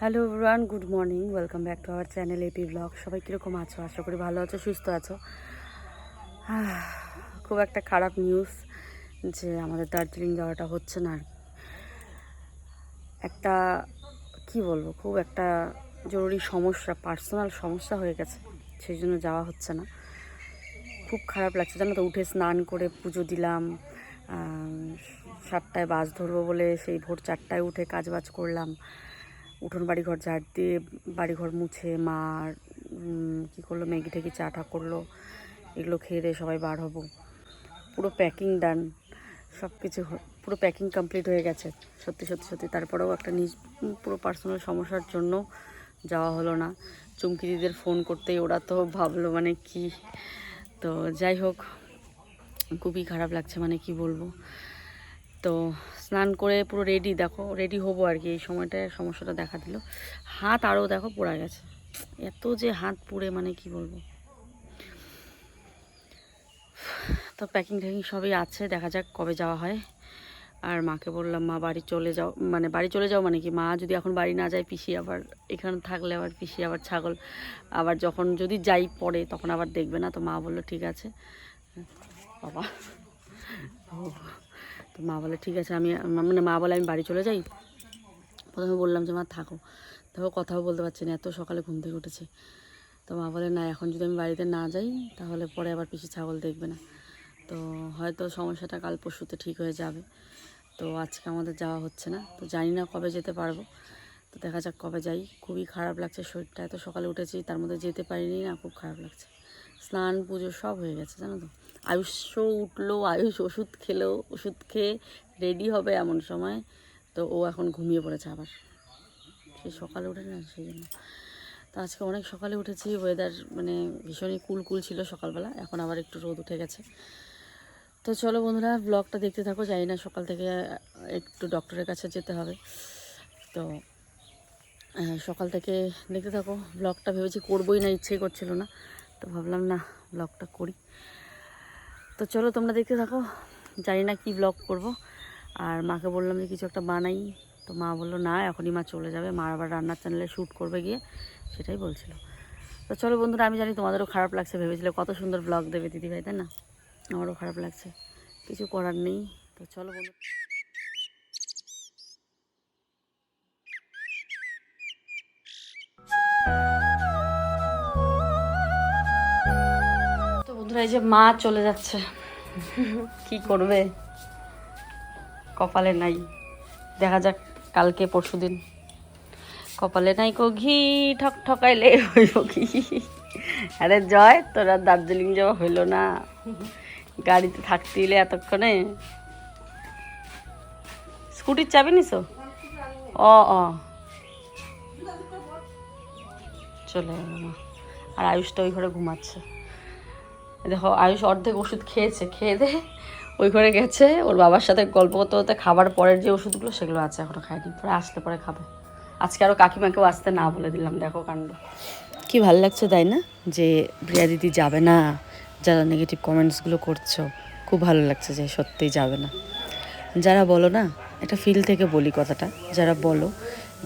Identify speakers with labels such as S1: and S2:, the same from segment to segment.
S1: Hello everyone, good morning. Welcome back to our channel AP vlog. সবাই কীরকম আছো? আশা করি ভালো আছো, সুস্থ আছো। খুব একটা খারাপ নিউজ যে আমাদের দার্জিলিং যাওয়াটা হচ্ছে না। আর একটা, কি বলব, খুব একটা জরুরি সমস্যা পার্সোনাল সমস্যা হয়ে গেছে। সেই জন্য যাওয়া হচ্ছে না। খুব খারাপ লাগছে। জানো তো, উঠে স্নান করে পুজো দিলাম। সাতটায় বাস ধরবো বলে সেই ভোর চারটায় উঠে কাজ বাজ করলাম। উঠোন, বাড়িঘর ঝাড় দিয়ে বাড়িঘর মুছে মা কী করল, ম্যাগি চা টা করল, এগুলো খেয়ে দিয়ে সবাই বার হব। পুরো প্যাকিং ডান সব কিছু পুরো প্যাকিং কমপ্লিট হয়ে গেছে। সত্যি সত্যি সত্যি, তারপরেও একটা নিজ পুরো পার্সোনাল সমস্যার জন্য যাওয়া হলো না। চুমকি ফোন করতেই ওরা তো ভাবলো মানে কি? তো যাই হোক, খুবই খারাপ লাগছে মানে কি বলব? তো স্নান করে পুরো রেডি দেখো রেডি হব আর কি, এই সময়টায় সমস্যাটা দেখা দিল। হাত আরও দেখো পোড়া গেছে। এত যে হাত পুড়ে মানে কি বলব? তো প্যাকিং ট্যাকিং সবই আছে, দেখা যাক কবে যাওয়া হয়। আর মাকে বললাম, মা, বাড়ি চলে যাও। মানে বাড়ি চলে যাও মানে কি? মা যদি এখন বাড়ি না যায়, পিসি আবার এখানে থাকলে আবার পিসি আবার ছাগল। আবার যখন যদি যাই পড়ে তখন আবার দেখবে না। তো মা বলল, ঠিক আছে। বাবা। তো মা বলে, ঠিক আছে, আমি মানে মা বলে, আমি বাড়ি চলে যাই? প্রথমে বললাম যে, মা, থাকো। তারপর কথাও বলতে পারছি না, এত সকালে ঘুম থেকে উঠেছে। তো মা বলে, না, এখন যদি আমি বাড়িতে না যাই, তাহলে পরে আবার পিসি ছাগল দেখবে না। তো হয়তো সমস্যাটা কাল পরশুতে ঠিক হয়ে যাবে। তো আজকে আমাদের যাওয়া হচ্ছে না। তো জানি না কবে যেতে পারব। তো দেখা যাক কবে যাই। খুবই খারাপ লাগছে শরীরটা। এত সকালে উঠেছি, তার মধ্যে যেতে পারিনি না, খুব খারাপ লাগছে। স্নান, পুজো সব হয়ে গেছে, জানো তো? আয়ুষও উঠল, আয়ুষ ওষুধ খেলো, ওষুধ খেয়ে রেডি হবে এমন সময়। তো ও এখন ঘুমিয়ে পড়েছে আবার। সে সকালে উঠে না সেই জন্য। তো আজকে অনেক সকালে উঠেছি ওয়েদার মানে ভীষণই কুল কুল ছিল সকালবেলা, এখন আবার একটু রোদ উঠে গেছে। তো চলো বন্ধুরা ব্লগটা দেখতে থাকো, জানি না সকাল থেকে একটু ডক্টরের কাছে যেতে হবে। তো সকাল থেকে দেখতে থাকো ব্লগটা ভেবেছি করবোই না, ইচ্ছেই করছিল না। তো ভাবলাম না ব্লগটা করি। তো চলো তোমরা দেখতে থাকো। জানি না কি ব্লগ করব। আর মাকে বললাম যে কিছু একটা বানাই। তো মা বলল, না, এখনই মা চলে যাবে। মা আবার রান্নার চ্যানেলে শ্যুট করবে গিয়ে। সেটাই বলছিল। তো চলো বন্ধুরা, আমি জানি তোমাদেরও খারাপ লাগছে ভেবেছিলে কত সুন্দর ব্লগ দেবে দিদিভাই, তাই না? আমারও খারাপ লাগছে। কিছু করার নেই। তো চলো বন্ধু এই যে মা চলে যাচ্ছে। কি করবে? কপালে নাই। দেখা যাক কালকে পরশু দিন। কপালে নাই কো ঘি, ঠক ঠকাইলে হইব কি? আরে জয়, তোরা দার্জিলিং যাওয়া হইল না। গাড়িতে থাকতে এলে এতক্ষণে। স্কুটির চাবি নিছো? ও ও চলে গেল আর আয়ুষটা ওই ঘরে ঘুমাচ্ছে। দেখো আয়ুষ অর্ধেক ওষুধ খেয়েছে, খেয়ে দে। ওই ঘরে গেছে, ওর বাবার সাথে গল্প করতে করতে খাবার পরের যে ওষুধগুলো সেগুলো আছে এখনও খায়নি, পরে আসলে পরে খাবে। আজকে আরও কাকিমাকেও আসতে না বলে দিলাম, দেখো কাণ্ড। কি ভালো লাগছে তাই না? যে প্রিয়া দিদি যাবে না, যারা নেগেটিভ কমেন্টসগুলো করছ, খুব ভালো লাগছে যে সত্যিই যাবে না। যারা বলো না এটা ফিল থেকে বলি কথাটা, যারা বলো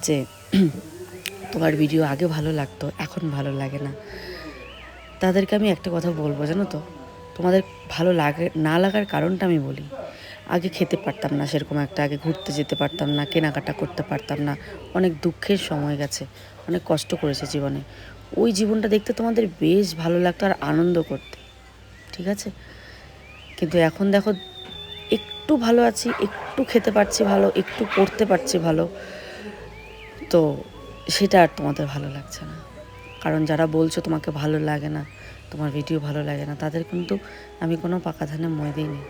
S1: যে, তোমার ভিডিও আগে ভালো লাগতো, এখন ভালো লাগে না। তাদেরকে আমি একটা কথা বলব, জানো তো? তোমাদের ভালো লাগে, না লাগার কারণটা আমি বলি। আগে খেতে পারতাম না সেরকম একটা, আগে ঘুরতে যেতে পারতাম না, কেনাকাটা করতে পারতাম না। অনেক দুঃখের সময় গেছে, অনেক কষ্ট করেছে জীবনে। ওই জীবনটা দেখতে তোমাদের বেশ ভালো লাগতো আর আনন্দ করতে, ঠিক আছে? কিন্তু এখন দেখো, একটু ভালো আছি, একটু খেতে পারছি ভালো, একটু পড়তে পারছি ভালো। তো সেটা আর তোমাদের ভালো লাগছে না। কারণ যারা বলছো তোমাকে ভালো লাগে না, তোমার ভিডিও ভালো লাগে না, তাদের কিন্তু আমি কোনো পাকা ধানে মই দিইনি।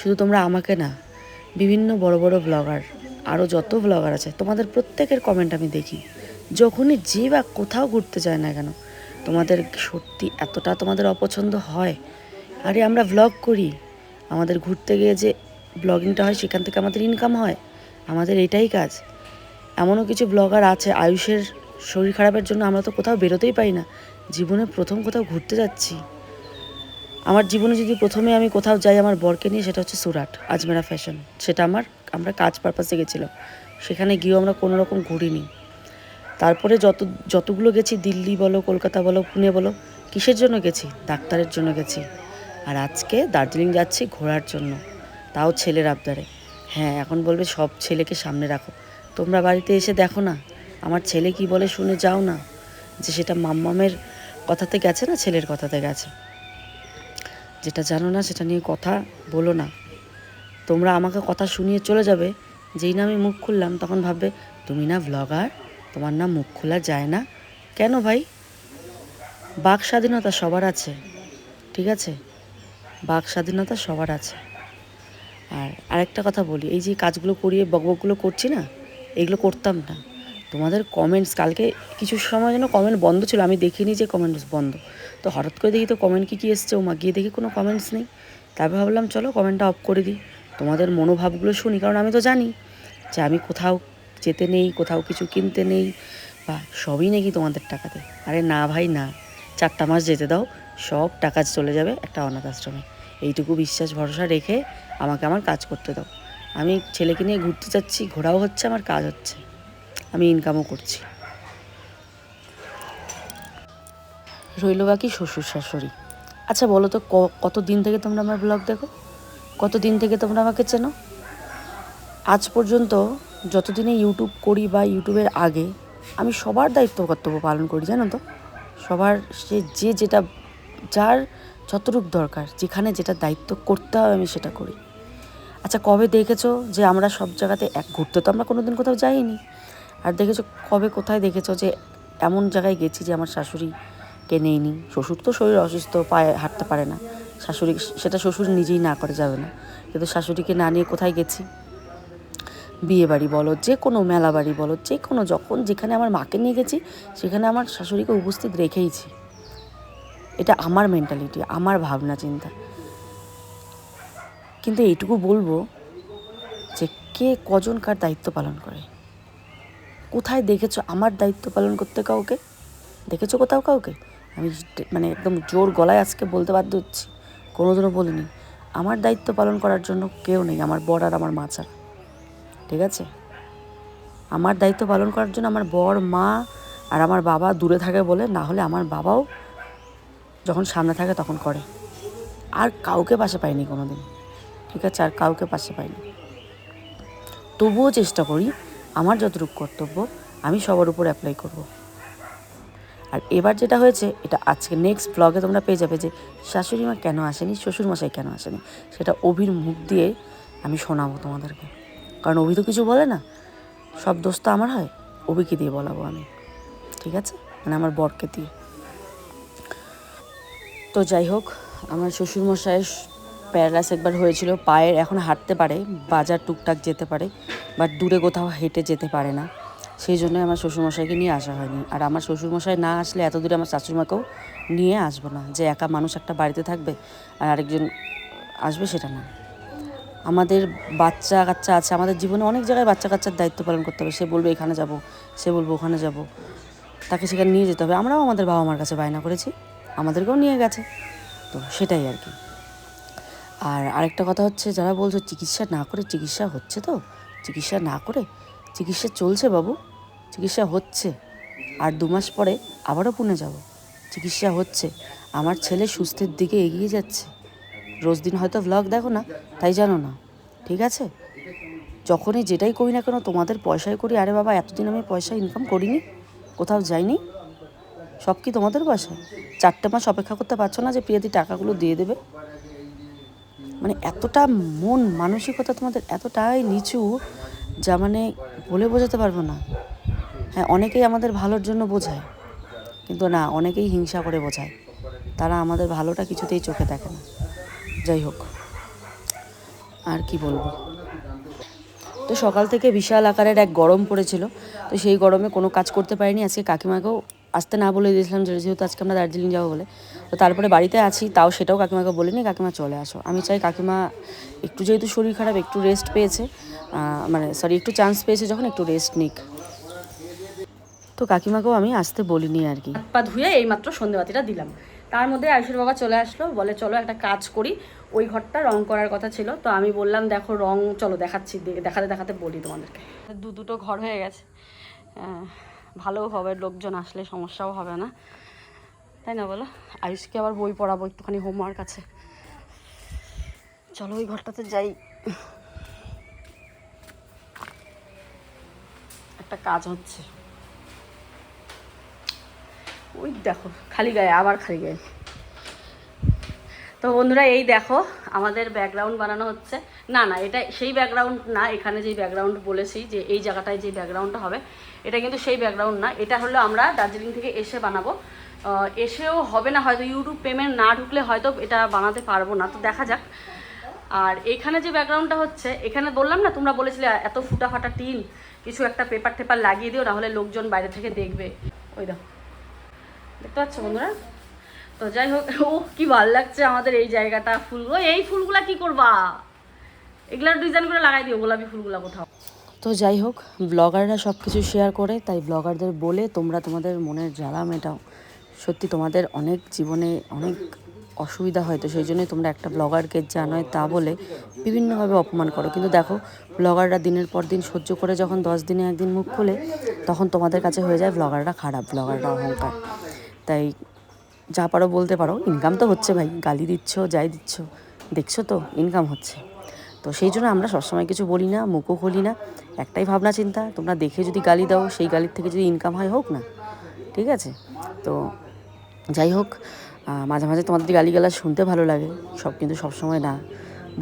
S1: শুধু তোমরা আমাকে না, বিভিন্ন বড় বড় ব্লগার আরও যত ব্লগার আছে, তোমাদের প্রত্যেকের কমেন্ট আমি দেখি। যখনই যে বা কোথাও ঘুরতে যায় না কেন, তোমাদের সত্যি এতটা তোমাদের অপছন্দ হয়। আরে আমরা ব্লগ করি, আমাদের ঘুরতে গিয়ে যে ব্লগিংটা হয়, সেখান থেকে আমাদের ইনকাম হয়, আমাদের এটাই কাজ। এমনও কিছু ব্লগার আছে, আয়ুষের শরীর খারাপের জন্য আমরা তো কোথাও বেরোতেই পারি না। জীবনে প্রথম কোথাও ঘুরতে যাচ্ছি। আমার জীবনে যদি প্রথমে আমি কোথাও যাই আমার বরকে নিয়ে, সেটা হচ্ছে সুরাট, আজমেরা ফ্যাশন। সেটা আমার, আমরা কাজ পারপাসে গেছিলাম। সেখানে গিয়েও আমরা কোনো রকম ঘুরিনি। তারপরে যত, যতগুলো গেছি, দিল্লি বলো, কলকাতা বলো, পুনে বলো, কিসের জন্য গেছি? ডাক্তারের জন্য গেছি। আর আজকে দার্জিলিং যাচ্ছি ঘোরার জন্য। তাও ছেলের আবদারে। হ্যাঁ এখন বলবে সব ছেলেকে সামনে রাখো। তোমরা বাড়িতে এসে দেখো না। আমার ছেলে কি বলে শুনে যাও না যে সেটা মাম্মামের কথাতে গেছে না ছেলের কথাতে গেছে? যেটা জানো না, সেটা নিয়ে কথা বলো না। তোমরা আমাকে কথা শুনিয়ে চলে যাবে। যেই না আমি মুখ খুললাম, তখন ভাববে, তুমি না ব্লগার তোমার না মুখ খোলা যায় না? কেন ভাই? বাক স্বাধীনতা সবার আছে, ঠিক আছে? বাক স্বাধীনতা সবার আছে। আর আরেকটা কথা বলি, এই যে কাজগুলো করিয়ে বকবকগুলো করছি না, এগুলো করতাম না। তোমাদের কমেন্টস কালকে কিছু সময় যেন কমেন্ট বন্ধ ছিল, আমি দেখিনি যে কমেন্টস বন্ধ। তো হঠাৎ করে দেখি তো কমেন্ট কী কী এসছে ও মা গিয়ে দেখি কোনো কমেন্টস নেই। তারপর ভাবলাম, চলো কমেন্টটা অফ করে দিই। তোমাদের মনোভাবগুলো শুনি, কারণ আমি তো জানি যে আমি কোথাও যেতে নেই, কোথাও কিছু কিনতে নেই, বা সবই নাকি তোমাদের টাকাতে। আরে না ভাই, না। চারটা মাস যেতে দাও, সব টাকা চলে যাবে একটা অনাথ আশ্রমে। এইটুকু বিশ্বাস, ভরসা রেখে আমাকে আমার কাজ করতে দাও। আমি ছেলেকে নিয়ে ঘুরতে যাচ্ছি, ঘোরাও হচ্ছে, আমার কাজ হচ্ছে। আমি ইনকামও করছি। রইল বাকি শ্বশুর শাশুড়ি? আচ্ছা বলো তো কত দিন থেকে তোমরা আমার ব্লগ দেখো? কত দিন থেকে তোমরা আমাকে চেনো? আজ পর্যন্ত যতদিনে ইউটিউব করি বা ইউটিউবের আগে, আমি সবার দায়িত্ব কর্তব্য পালন করি, জানো তো? সবার সে, যে যেটা, যার যতটুকু দরকার, যেখানে যেটা দায়িত্ব করতে হবে, আমি সেটা করি। আচ্ছা কবে দেখেছ যে আমরা সব জায়গাতে এক, ঘুরতে তো আমরা কোনোদিন কোথাও যাইনি? আর দেখেছ, কবে কোথায় দেখেছ যে এমন জায়গায় গেছি যে আমার শাশুড়িকে নেইনি শ্বশুর তো শরীর অসুস্থ, পায়ে হাঁটতে পারে না। শাশুড়ি, সেটা শ্বশুর নিজেই না করে যাবে না। কিন্তু শাশুড়িকে না নিয়ে কোথায় গেছি? বিয়ে বাড়ি বলো, যে কোনো মেলা বাড়ি বলো, যে কোনো যখন যেখানে আমার মাকে নিয়ে গেছি, সেখানে আমার শাশুড়িকে উপস্থিত রেখেইছি। এটা আমার মেন্টালিটি আমার ভাবনা, চিন্তা। কিন্তু এইটুকু বলব যে কে কজন কার দায়িত্ব পালন করে? কোথায় দেখেছ? আমার দায়িত্ব পালন করতে কাউকে? দেখেছ কোথাও কাউকে? আমি মানে একদম জোর গলায় আজকে বলতে বাধ্য হচ্ছি। কোনোদিনও বলিনি। আমার দায়িত্ব পালন করার জন্য কেউ নেই, আমার বর আর আমার মা ছাড়া। ঠিক আছে? আমার দায়িত্ব পালন করার জন্য আমার বর, মা আর আমার বাবা দূরে থাকে বলে না হলে আমার বাবাও যখন সামনে থাকে তখন করে। আর কাউকে পাশে পাইনি কোনো দিন ঠিক আছে? আর কাউকে পাশে পাইনি। তবুও চেষ্টা করি আমার যতটুকু কর্তব্য, আমি সবার উপর অ্যাপ্লাই করব। আর এবার যেটা হয়েছে, এটা আজকে নেক্সট ব্লগে তোমরা পেয়ে যাবে যে শাশুড়ি মা কেন আসেনি, শ্বশুরমশাই কেন আসেনি? সেটা অভির মুখ দিয়ে আমি শোনাবো তোমাদেরকে। কারণ অভি তো কিছু বলে না। সব দোষ তো আমার হয়, অভিকে দিয়ে বলাবো আমি। ঠিক আছে? মানে আমার বরকে দিয়ে। তো যাই হোক, আমার শ্বশুরমশাইয়ের প্যারালাইস একবার হয়েছিল, পায়ের এখন হাঁটতে পারে, বাজার টুকটাক যেতে পারে। বাট দূরে কোথাও হেঁটে যেতে পারে না। সেই জন্যই আমার শ্বশুরমশাইকে নিয়ে আসা হয়নি। আর আমার শ্বশুরমশাই না আসলে এত দূরে আমার শাশুড়িমাকেও নিয়ে আসব না। যে একা মানুষ একটা বাড়িতে থাকবে আর আরেকজন আসবে সেটা না। আমাদের বাচ্চা কাচ্চা আছে। আমাদের জীবনে অনেক জায়গায় বাচ্চা কাচ্চার দায়িত্ব পালন করতে হবে। সে বলবে, এখানে যাব। সে বলব, ওখানে যাব। তাকে সেখানে নিয়ে যেতে হবে। আমরাও আমাদের বাবা মার কাছে বায়না করেছি। আমাদেরকেও নিয়ে গেছে। তো সেটাই আর কি। আর আরেকটা কথা হচ্ছে, যারা বলছো চিকিৎসা না করে চিকিৎসা হচ্ছে তো? চিকিৎসা না করে চিকিৎসা চলছে বাবু, চিকিৎসা হচ্ছে। আর দু মাস পরে আবারও পুনে যাব। চিকিৎসা হচ্ছে। আমার ছেলে সুস্থের দিকে এগিয়ে যাচ্ছে। রোজ দিন হয়তো ভ্লগ দেখো না, তাই জানো না। ঠিক আছে? যখনই যেটাই করি না কেন, তোমাদের পয়সায় করি। আরে বাবা, এতদিন আমি পয়সা ইনকাম করিনি, কোথাও যাইনি। সব কি তোমাদের পয়সা? চারটে মাস অপেক্ষা করতে পারছ না যে প্রিয়াদি টাকাগুলো দিয়ে দেবে? মানে এতটা মন, মানসিকতা তোমাদের এতটাই নিচু যা মানে বলে বোঝাতে পারব না। হ্যাঁ অনেকেই আমাদের ভালোর জন্য বোঝায়, কিন্তু না, অনেকেই হিংসা করে বোঝায়। তারা আমাদের ভালোটা কিছুতেই চোখে দেখে না। যাই হোক, আর কি বলব? তো সকাল থেকে বিশাল আকারের এক গরম পড়েছিল, তো সেই গরমে কোনো কাজ করতে পারিনি। আজকে কাকিমাকেও আসতে না বলে দিয়েছিলাম যে যেহেতু আজকে আমরা দার্জিলিং যাব বলে তো তারপরে বাড়িতে আছি তাও সেটাও কাকিমাকে বলিনি কাকিমা চলে আসো। আমি চাই কাকিমা একটু যেহেতু শরীর খারাপ একটু রেস্ট পেয়েছে মানে সরি একটু চান্স পেয়েছে যখন একটু রেস্ট নিক। তো কাকিমাকেও আমি আসতে বলিনি আর কি। পা ধুয়ে এইমাত্র সন্ধেবাতিটা দিলাম। তার মধ্যে আয়ুষের বাবা চলে আসলো বলে চলো একটা কাজ করি। ওই ঘরটা রং করার কথা ছিল তো আমি বললাম দেখো রং চলো দেখাচ্ছি দেখাতে দেখাতে বলি তোমাদেরকে। দু দুটো ঘর হয়ে গেছে। ভালোও হবে, লোকজন আসলে সমস্যাও হবে না। তাই না বলো? আয়ুষকে আবার বই পড়াবো, একটুখানি হোমওয়ার্ক আছে। চলো ওই ঘরটাতে যাই। একটা কাজ হচ্ছে। ওই দেখো, খালি গায়ে, আবার খালি গায়ে। তো বন্ধুরা, এই দেখো, আমাদের ব্যাকগ্রাউন্ড বানানো হচ্ছে। না না, এটা সেই ব্যাকগ্রাউন্ড না, এখানে যেই ব্যাকগ্রাউন্ড বলেছি, যে এই জায়গাটায় যে ব্যাকগ্রাউন্ডটা হবে, এটা কিন্তু সেই ব্যাকগ্রাউন্ড না। এটা হলো আমরা দার্জিলিং থেকে এসে বানাবো। এসেও হবে না, হয়তো ইউটিউব পেমেন্ট না ঢুকলে হয়তো এটা বানাতে পারব না। তো দেখা যাক। আর এখানে যে ব্যাকগ্রাউন্ডটা হচ্ছে, এখানে বললাম না, তোমরা বলেছিলে এত ফুটা ফাটা টিন, কিছু একটা পেপার টেপার লাগিয়ে দিও, নাহলে লোকজন বাইরে থেকে দেখবে। ওই দেখো। দেখতে পাচ্ছ বন্ধুরা? তো যাই হোক ও কি ভালো লাগছে আমাদের এই জায়গাটা ফুলগুলো এই ফুলগুলা কি করবা? এগুলার ডিজাইন করে লাগাই দিও, গোলাপি ফুলগুলা কোথাও। তো যাই হোক ব্লগাররা সব কিছু শেয়ার করে, তাই ব্লগারদের বলে তোমরা তোমাদের মনের জ্বালা মেটাও। সত্যি তোমাদের অনেক জীবনে অনেক অসুবিধা হয়, তো সেই জন্যই তোমরা একটা ব্লগারকে যা তা বলে বিভিন্নভাবে অপমান করো। কিন্তু দেখো ব্লগাররা দিনের পর দিন সহ্য করে যখন দশ দিনে একদিন মুখ খোলে, তখন তোমাদের কাছে হয়ে যায় ব্লগাররা খারাপ ব্লগাররা অহংকার। তাই যা পারো বলতে পারো। ইনকাম তো হচ্ছে ভাই, গালি দিচ্ছ, যাই দিচ্ছ, দেখছ তো ইনকাম হচ্ছে। তো সেই জন্য আমরা সবসময় কিছু বলি না, মুখও খুলি না, একটাই ভাবনা চিন্তা, তোমরা দেখে যদি গালি দাও, সেই গালির থেকে যদি ইনকাম হয়, হোক না, ঠিক আছে? তো যাই হোক মাঝে মাঝে তোমাদের গালিগালা শুনতে ভালো লাগে, সব কিন্তু সবসময় না।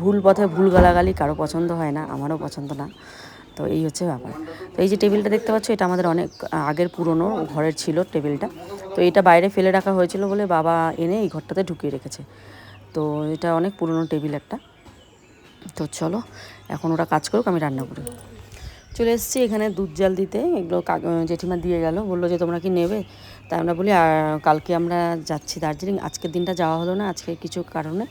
S1: ভুল পথে ভুল গালাগালি কারও পছন্দ হয় না, আমারও পছন্দ না। তো এই হচ্ছে ব্যাপার। তো এই যে টেবিলটা দেখতে পাচ্ছ, এটা আমাদের অনেক আগের পুরনো ঘরের ছিল টেবিলটা। তো এটা বাইরে ফেলে রাখা হয়েছিল বলে বাবা এনে এই ঘরটাতে ঢুকিয়ে রেখেছে। তো এটা অনেক পুরনো টেবিল একটা। তো চলো, এখন ওরা কাজ করুক, আমি রান্না করি। চলে এসেছি এখানে দুধ জাল দিতে। এগুলো জেঠিমা দিয়ে গেল। বলল যে, তোমরা কি নেবে? তাই আমরা বলি, আর কালকে আমরা যাচ্ছি দার্জিলিং। আজকের দিনটা যাওয়া হলো না, আজকে কিছু কারণে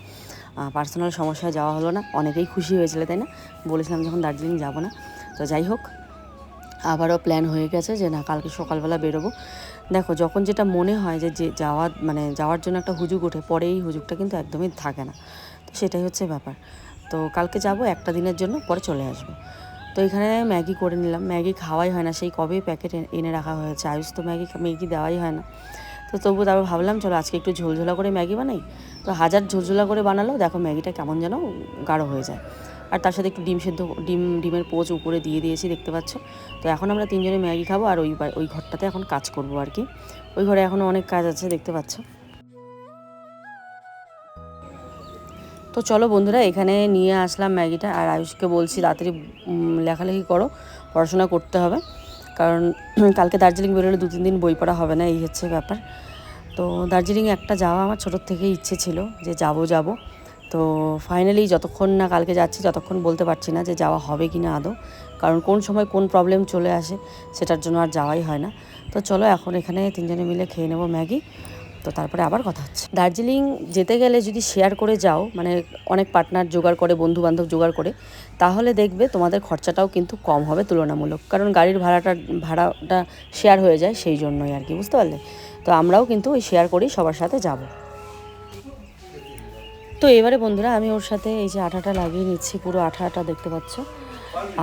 S1: পার্সোনাল সমস্যায় যাওয়া হলো না। অনেকেই খুশি হয়েছিল, তাই না? বলেছিলাম যখন দার্জিলিং যাব না। তো যাই হোক, আবারও প্ল্যান হয়ে গেছে যে, না, কালকে সকালবেলা বেরোবো। দেখো, যখন যেটা মনে হয় যে যে যাওয়া মানে যাওয়ার জন্য একটা হুজুগ ওঠে, পরে এই হুজুগটা কিন্তু একদমই থাকে না। তো সেটাই হচ্ছে ব্যাপার। তো কালকে যাব একটা দিনের জন্য, পরে চলে আসব। তো এখানে ম্যাগি করে নিলাম। ম্যাগি খাওয়াই হয় না। সেই কবে প্যাকেট এনে রাখা হয়েছে। আয়ুষ তো ম্যাগি ম্যাগি দেওয়াই হয় না। তো তবু তারপর ভাবলাম, চলো আজকে একটু ঝোলঝোলা করে ম্যাগি বানাই। তো হাজার ঝোলঝোলা করে বানালেও দেখো ম্যাগিটা কেমন যেন গাঢ় হয়ে যায়। আর তার সাথে একটু ডিম সেদ্ধ, ডিম, ডিমের পোচ উপরে দিয়ে দিয়েছি, দেখতে পাচ্ছ? তো এখন আমরা তিনজনে ম্যাগি খাব আর ওই ওই ঘরটাতে এখন কাজ করব আর কি। ওই ঘরে এখনও অনেক কাজ আছে, দেখতে পাচ্ছ? তো চলো বন্ধুরা, এখানে নিয়ে আসলাম ম্যাগিটা আর আয়ুষকে বলছি তাড়াতাড়ি লেখালেখি করো, পড়াশোনা করতে হবে। কারণ কালকে দার্জিলিং বেরোলে দু তিন দিন বই পড়া হবে না, এই হচ্ছে ব্যাপার। তো দার্জিলিং একটা যাওয়া আমার ছোটোর থেকেই ইচ্ছে ছিল যে যাব যাব। তো ফাইনালি যতক্ষণ না কালকে যাচ্ছি, ততক্ষণ বলতে পারছি না যে যাওয়া হবে কি না আদৌ। কারণ কোন সময় কোন প্রবলেম চলে আসে, সেটার জন্য আর যাওয়াই হয় না। তো চলো এখন এখানে তিনজনে মিলে খেয়ে নেব ম্যাগি। তো তারপরে আবার কথা হচ্ছে। দার্জিলিং যেতে গেলে যদি শেয়ার করে যাও মানে অনেক পার্টনার জোগাড় করে বন্ধু বান্ধব জোগাড় করে, তাহলে দেখবে তোমাদের খরচাটাও কিন্তু কম হবে তুলনামূলক। কারণ গাড়ির ভাড়াটা ভাড়াটা শেয়ার হয়ে যায়, সেই জন্যই আর কি, বুঝতে পারলে? তো আমরাও কিন্তু ওই শেয়ার করেই সবার সাথে যাব। তো এবারে বন্ধুরা আমি ওর সাথে এই যে আঠাটা লাগিয়ে নিচ্ছি, পুরো আঠা আঠা দেখতে পাচ্ছ।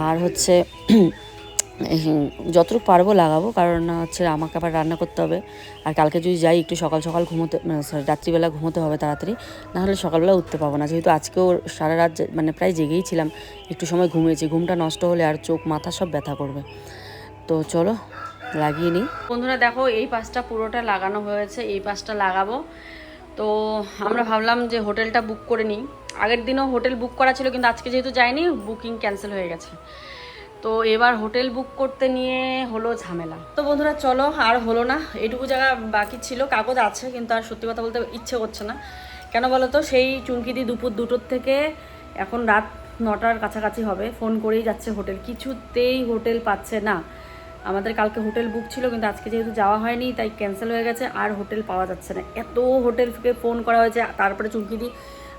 S1: আর হচ্ছে, যতটুকু পারব লাগাবো, কারণ হচ্ছে আমাকে আবার রান্না করতে হবে। আর কালকে যদি যাই, একটু সকাল সকাল ঘুমোতে সরি রাত্রিবেলা ঘুমোতে হবে তাড়াতাড়ি, নাহলে সকালবেলা উঠতে পাবো না। যেহেতু আজকেও সারা রাত মানে প্রায় জেগেই ছিলাম, একটু সময় ঘুমিয়েছি, ঘুমটা নষ্ট হলে আর চোখ, মাথা সব ব্যথা করবে। তো চলো, লাগিয়ে নিই। বন্ধুরা দেখো, এই পাশটা পুরোটা লাগানো হয়েছে, এই পাশটা লাগাবো। তো আমরা ভাবলাম যে হোটেলটা বুক করে নিই। আগের দিনও হোটেল বুক করা ছিল, কিন্তু আজকে যেহেতু যায়নি বুকিং ক্যান্সেল হয়ে গেছে। তো এবার হোটেল বুক করতে নিয়ে হলো ঝামেলা। তো বন্ধুরা, চলো, আর হলো না। এটুকু জায়গা বাকি ছিল, কাগজ আছে, কিন্তু আর সত্যি কথা বলতে ইচ্ছে করছে না। কেন বলো তো, সেই চুমকিদি দুপুর দুটোর থেকে এখন রাত নটার কাছাকাছি হবে। ফোন করেই যাচ্ছে হোটেল। কিছুতেই হোটেল পাচ্ছে না। আমাদের কালকে হোটেল বুক ছিল, কিন্তু আজকে যেহেতু যাওয়া হয়নি, তাই ক্যান্সেল হয়ে গেছে, আর হোটেল পাওয়া যাচ্ছে না। এত হোটেল থেকে ফোন করা হয়েছে, তারপরে চুমকিদি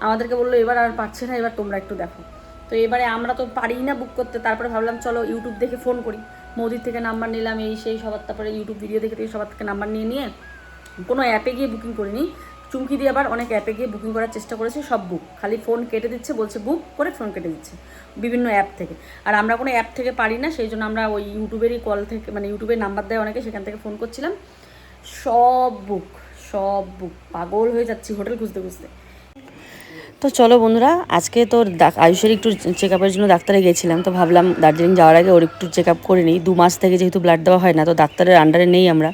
S1: আমাদেরকে বলল, এবার আর পাচ্ছে না, এবার তোমরা একটু দেখো। তো এবারে আমরা তো পারি না বুক করতে, তারপরে ভাবলাম, চলো ইউটিউব দেখে ফোন করি। মোদির থেকে নাম্বার নিলাম, এই সেই সবার, তারপরে ইউটিউব ভিডিও দেখে সবার থেকে নাম্বার নিয়ে নিয়ে কোনো অ্যাপে গিয়ে বুকিং করিনি। চুমকি দিয়ে আবার অনেক অ্যাপে গিয়ে বুকিং করার চেষ্টা করেছে, সব বুক খালি ফোন কেটে দিচ্ছে, বলছে বুক করে ফোন কেটে দিচ্ছে, বিভিন্ন অ্যাপ থেকে। আর আমরা কোনো অ্যাপ থেকে পারি না, সেই জন্য আমরা ওই ইউটিউবেরই কল থেকে মানে ইউটিউবের নাম্বার দেয় অনেকে, সেখান থেকে ফোন করছিলাম। সব বুক সব বুক পাগল হয়ে যাচ্ছি হোটেল খুঁজতে খুঁজতে। তো চলো বন্ধুরা, আজকে তো আয়ুষের একটু চেক আপের জন্য ডাক্তারে গেছিলাম, তো ভাবলাম দার্জিলিং যাওয়ার আগে ওর একটু চেক আপ করে নিই। দু মাস থেকে যেহেতু ব্লাড দেওয়া হয় না, তো ডাক্তারের আন্ডারে নেই আমরা।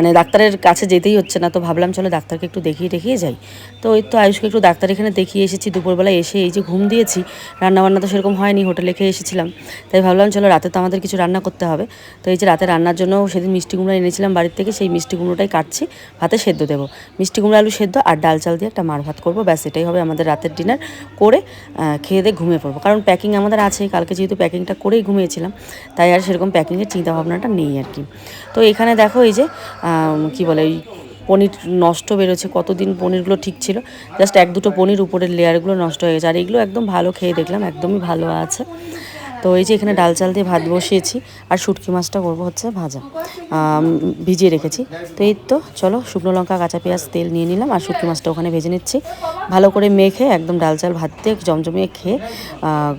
S1: মানে ডাক্তারের কাছে যেতেই হচ্ছে না, তো ভাবলাম চলো ডাক্তারকে একটু দেখিয়ে দেখিয়ে যাই। তো ওই তো আয়ুষকে একটু ডাক্তার এখানে দেখিয়ে এসেছি দুপুরবেলা এসে এই যে ঘুম দিয়েছি, রান্নাবান্না তো সেরকম হয়নি, হোটেলে খেয়ে এসেছিলাম। তাই ভাবলাম চলো রাতে তো আমাদের কিছু রান্না করতে হবে। তো এই যে রাতে রান্নার জন্য সেদিন মিষ্টি কুমড়া এনেছিলাম বাড়ির থেকে, সেই মিষ্টি কুমড়োটাই কাটছি, ভাতে সেদ্ধ দেবো। মিষ্টি কুমড়ো, আলু সেদ্ধ আর ডাল চাল দিয়ে একটা মার ভাত করব, ব্যাস এটাই হবে আমাদের রাতের ডিনার। করে খেয়ে দিয়ে ঘুমিয়ে পড়ব। কারণ প্যাকিং আমাদের আছে, কালকে যেহেতু প্যাকিংটা করেই ঘুমিয়েছিলাম, তাই আর সেরকম প্যাকিংয়ের চিন্তা ভাবনাটা নেই আর কি। তো এখানে দেখো এই যে কি বলে, ওই পনির নষ্ট বেরোচ্ছে, কতদিন পনিরগুলো ঠিক ছিল জাস্ট এক দুটো পনির উপরের লেয়ারগুলো নষ্ট হয়ে গেছে, আর এগুলো একদম ভালো খেয়ে দেখলাম, একদমই ভালো আছে। তো এই যে এখানে ডাল চাল দিয়ে ভাত বসিয়েছি, আর শুটকি মাছটা করব হচ্ছে ভাজা। ভিজিয়ে রেখেছি। তো এই তো, চলো শুকনো লঙ্কা, কাঁচা পেঁয়াজ, তেল নিয়ে নিলাম, আর শুটকি মাছটা ওখানে ভেজে নিচ্ছি। ভালো করে মেখে, একদম ডাল চাল ভাত দিয়ে জমজমিয়ে খেয়ে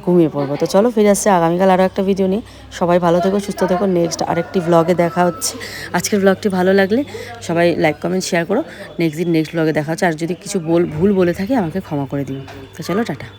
S1: ঘুমিয়ে পড়ব। তো চলো ফিরে আসছে আগামীকাল আরও একটা ভিডিও নিয়ে। সবাই ভালো থেকো, সুস্থ থেকো। নেক্সট আরেকটি ব্লগে দেখা হচ্ছে। আজকের ব্লগটি ভালো লাগলে সবাই লাইক কমেন্ট শেয়ার করো। নেক্সট দিন নেক্সট ব্লগে দেখা হচ্ছে। আর যদি কিছু বল, ভুল বলে থাকি, আমাকে ক্ষমা করে দিও। তো চলো, টাটা।